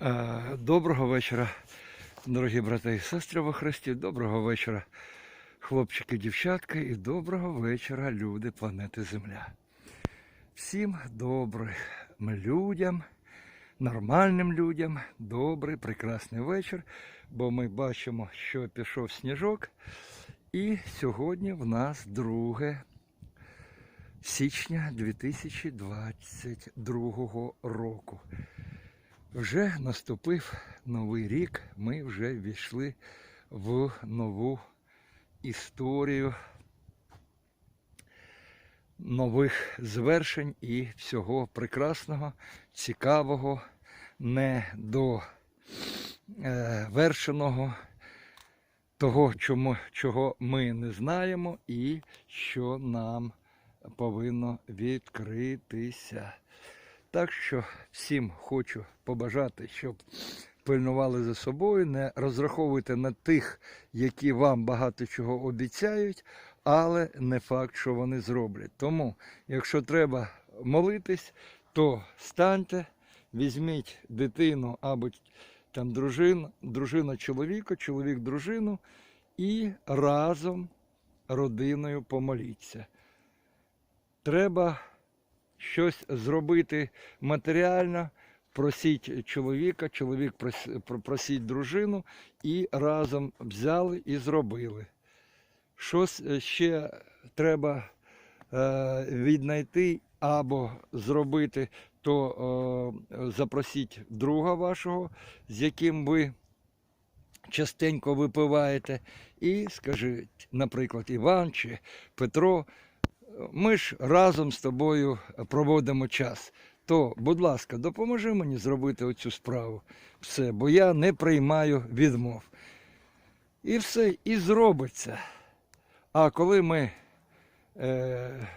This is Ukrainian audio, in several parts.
Е, Доброго вечора, дорогі брати і сестри во Христі. Доброго вечора, хлопчики, дівчатки, і доброго вечора, люди планети Земля. Всім добрим людям, нормальним людям, добрий, прекрасний вечір, бо ми бачимо, що пішов сніжок. І сьогодні в нас 2 січня 2022 року. Вже наступив новий рік, ми вже війшли в нову історію нових звершень і всього прекрасного, цікавого, недовершеного, того, чому, чого ми не знаємо і що нам повинно відкритися. Так що всім хочу побажати, щоб пильнували за собою, не розраховуйте на тих, які вам багато чого обіцяють, але не факт, що вони зроблять. Тому, якщо треба молитись, то станьте, візьміть дитину або там дружину, дружина чоловіка, чоловік дружину і разом родиною помоліться. Треба щось зробити матеріально, просіть чоловіка, чоловік просіть дружину і разом взяли і зробили. Щось е, ще треба е, віднайти або зробити, то запросіть друга вашого, з яким ви частенько випиваєте, і скажіть, наприклад, Іван чи Петро, ми ж разом з тобою проводимо час. То, будь ласка, допоможи мені зробити оцю справу. Все, бо я не приймаю відмов. І все, і зробиться. А коли ми е,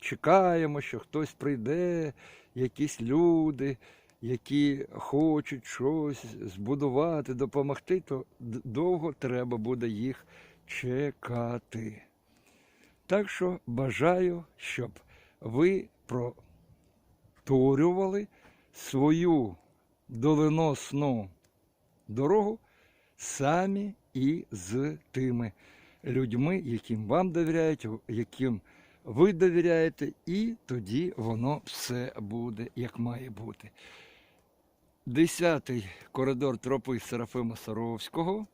чекаємо, що хтось прийде, якісь люди, які хочуть щось збудувати, допомогти, то довго треба буде їх чекати. Так що бажаю, щоб ви проторювали свою доленосну дорогу самі і з тими людьми, яким вам довіряють, яким ви довіряєте, і тоді воно все буде як має бути. Десятий коридор тропи Серафима Саровського.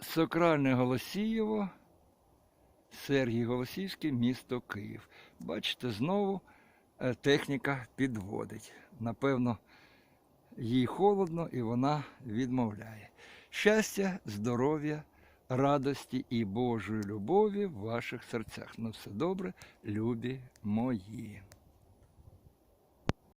Сакральне Голосієво, Сергій Голосівський, місто Київ. Бачите, знову е, техніка підводить. Напевно, їй холодно і вона відмовляє. Щастя, здоров'я, радості і Божої любові в ваших серцях. На все добре, любі мої.